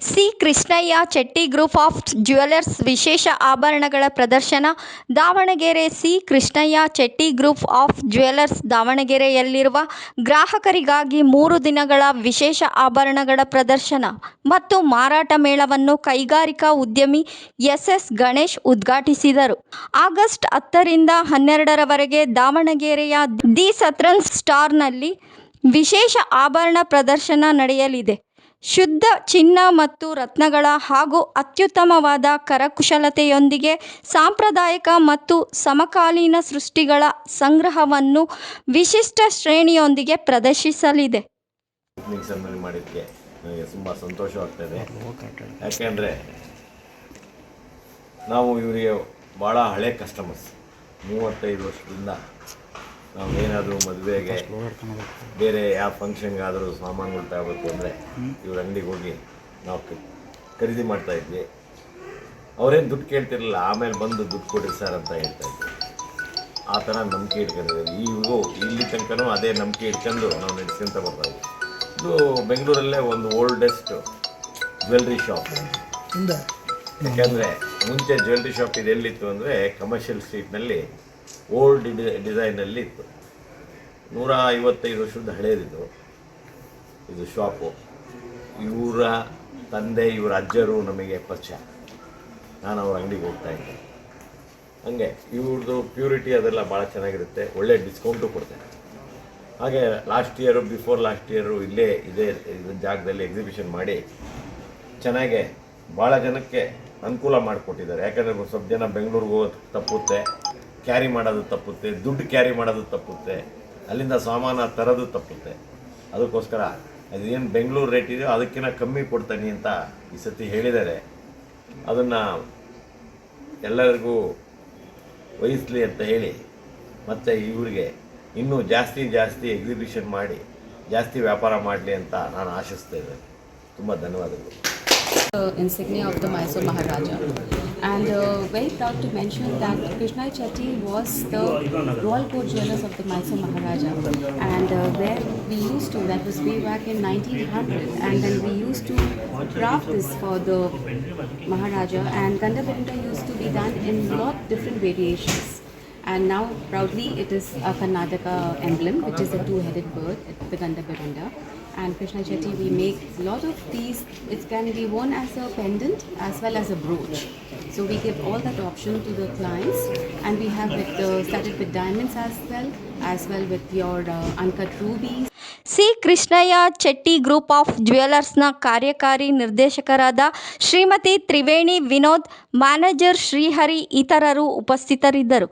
C Krishnaiah Chetty group of jewellers ವಿಶೇಷ ಆಭರಣಗಳ ಪ್ರದರ್ಶನ, Davanagere C Krishnaiah Chetty group of jewellers ದಾವಣಗೆರೆಯಲ್ಲಿರುವ ಗ್ರಾಹಕರಿಗಾಗಿ ಮೂರು ದಿನಗಳ ವಿಶೇಷ ಆಭರಣಗಳ ಪ್ರದರ್ಶನ ಮತ್ತು ಮಾರಾಟ ಮೇಳವನ್ನು ಕೈಗಾರಿಕಾ ಉದ್ಯಮಿ ಎಸ್ ಎಸ್ ಗಣೇಶ್ ಉದ್ಘಾಟಿಸಿದರು. ಆಗಸ್ಟ್ ಹತ್ತರಿಂದ ಹನ್ನೆರಡರವರೆಗೆ ದಾವಣಗೆರೆಯ ದಿ ಸತ್ರನ್ ಸ್ಟಾರ್ನಲ್ಲಿ ವಿಶೇಷ ಆಭರಣ ಪ್ರದರ್ಶನ ನಡೆಯಲಿದೆ. ಶುದ್ಧ ಚಿನ್ನ ಮತ್ತು ರತ್ನಗಳ ಹಾಗೂ ಅತ್ಯುತ್ತಮವಾದ ಕರಕುಶಲತೆಯೊಂದಿಗೆ ಸಾಂಪ್ರದಾಯಿಕ ಮತ್ತು ಸಮಕಾಲೀನ ಸೃಷ್ಟಿಗಳ ಸಂಗ್ರಹವನ್ನು ವಿಶಿಷ್ಟ ಶ್ರೇಣಿಯೊಂದಿಗೆ ಪ್ರದರ್ಶಿಸಲಿದೆ. ಮಾಡಿದ್ದಕ್ಕೆ ನನಗೆ ತುಂಬ ಸಂತೋಷವಾಗ್ತದೆ. ಯಾಕೆಂದರೆ ನಾವು ಇವರಿಗೆ ಭಾಳ ಹಳೆ ಕಸ್ಟಮರ್ಸ್ ಮೂವತ್ತೈದು ವರ್ಷದಿಂದ ನಾವು ಏನಾದರೂ ಮದುವೆಗೆ ಬೇರೆ ಯಾವ ಫಂಕ್ಷನ್ಗಾದರೂ ಸಾಮಾನುಗಳು ತಗೋಬೇಕು ಅಂದರೆ ಇವ್ರ ಅಂಗಡಿಗೆ ಹೋಗಿ ನಾವು ಖರೀದಿ ಮಾಡ್ತಾ ಇದ್ವಿ. ಅವರೇನು ದುಡ್ಡು ಕೇಳ್ತಿರಲಿಲ್ಲ ಆಮೇಲೆ ಬಂದು ದುಡ್ಡು ಕೊಡಿ ಸರ್ ಅಂತ ಹೇಳ್ತಾ ಇದ್ವಿ ಆ ಥರ ನಂಬಿಕೆ ಇಟ್ಕೊಂಡಿದ್ದೀವಿ. ಈಗೂ ಇಲ್ಲಿ ತನಕನೂ ಅದೇ ನಂಬಿಕೆ ಇಟ್ಕೊಂಡು ನಾವು ನಡೆಸ್ಕೊಂತ ಬರ್ತಾ ಇದ್ವಿ. ಇದು ಬೆಂಗಳೂರಲ್ಲೇ ಒಂದು ಓಲ್ಡೆಸ್ಟ್ ಜ್ಯುವೆಲ್ರಿ ಶಾಪ್ ಯಾಕೆಂದರೆ ಮುಂಚೆ ಜ್ಯುವೆಲ್ರಿ ಶಾಪ್ ಇದು ಎಲ್ಲಿತ್ತು ಅಂದರೆ ಕಮರ್ಷಿಯಲ್ ಸ್ಟ್ರೀಟ್ನಲ್ಲಿ ಓಲ್ಡ್ ಡಿಸೈನಲ್ಲಿ ಇತ್ತು. ನೂರ ಐವತ್ತೈದು ವರ್ಷದ ಹಳೇದಿದ್ದು ಇದು ಶಾಪು. ಇವರ ತಂದೆ, ಇವರ ಅಜ್ಜರು ನಮಗೆ ಪರಿಚಯ. ನಾನು ಅವ್ರ ಅಂಗಡಿಗೆ ಹೋಗ್ತಾ ಇದ್ದೆ. ಹಂಗೆ ಇವ್ರದ್ದು ಪ್ಯೂರಿಟಿ ಅದೆಲ್ಲ ಭಾಳ ಚೆನ್ನಾಗಿರುತ್ತೆ. ಒಳ್ಳೆ ಡಿಸ್ಕೌಂಟು ಕೊಡ್ತೇನೆ. ಹಾಗೆ last year, before last year ಇಲ್ಲೇ, ಇದೇ ಇದು ಜಾಗದಲ್ಲಿ ಎಕ್ಸಿಬಿಷನ್ ಮಾಡಿ ಚೆನ್ನಾಗೆ ಭಾಳ ಜನಕ್ಕೆ ಅನುಕೂಲ ಮಾಡಿಕೊಟ್ಟಿದ್ದಾರೆ. ಯಾಕಂದರೆ ಸ್ವಲ್ಪ ಜನ ಬೆಂಗಳೂರಿಗೆ ಹೋಗೋದು ತಪ್ಪುತ್ತೆ. ಕ್ಯಾರಿ ಮಾಡೋದು ತಪ್ಪುತ್ತೆ, ದುಡ್ಡು ಕ್ಯಾರಿ ಮಾಡೋದು ತಪ್ಪುತ್ತೆ, ಅಲ್ಲಿಂದ ಸಾಮಾನು ತರೋದು ತಪ್ಪುತ್ತೆ. ಅದಕ್ಕೋಸ್ಕರ ಅದೇನು ಬೆಂಗಳೂರು ರೇಟ್ ಇದೆಯೋ ಅದಕ್ಕಿಂತ ಕಮ್ಮಿ ಕೊಡ್ತಾನೆ ಅಂತ ಈ ಸತಿ ಹೇಳಿದ್ದಾರೆ. ಅದನ್ನು ಎಲ್ಲರಿಗೂ ವಹಿಸಲಿ ಅಂತ ಹೇಳಿ ಮತ್ತು ಇವರಿಗೆ ಇನ್ನೂ ಜಾಸ್ತಿ ಜಾಸ್ತಿ ಎಕ್ಸಿಬಿಷನ್ ಮಾಡಿ, ಜಾಸ್ತಿ ವ್ಯಾಪಾರ ಮಾಡಲಿ ಅಂತ ನಾನು ಆಶಿಸ್ತಾ ಇದ್ದೇನೆ. ತುಂಬ ಧನ್ಯವಾದಗಳು uh, insignia of the Mysore Maharaja. And uh, very proud to mention that Krishna Chetty was the royal court jewelers of the Mysore Maharaja. And uh, where we used to, that was way back in 1900, and then we used to craft this for the Maharaja. And Gandhavinda used to be done in lot different variations. And now proudly it is a Karnataka emblem, which is a two-headed bird, the Gandhabiranda. and Krishna Chetty, we make a lot of these. It can be worn as a pendant as well as a brooch. So we give all that option to the clients, and we have it uh, started with diamonds as well, as well with your uh, uncut rubies. C Krishnaiah Chetty group of ಜ್ಯುವೆಲರ್ಸ್ನ ಕಾರ್ಯಕಾರಿ ನಿರ್ದೇಶಕರಾದ Shrimati Triveni Vinod manager Srihari ಇತರರು ಉಪಸ್ಥಿತರಿದ್ದರು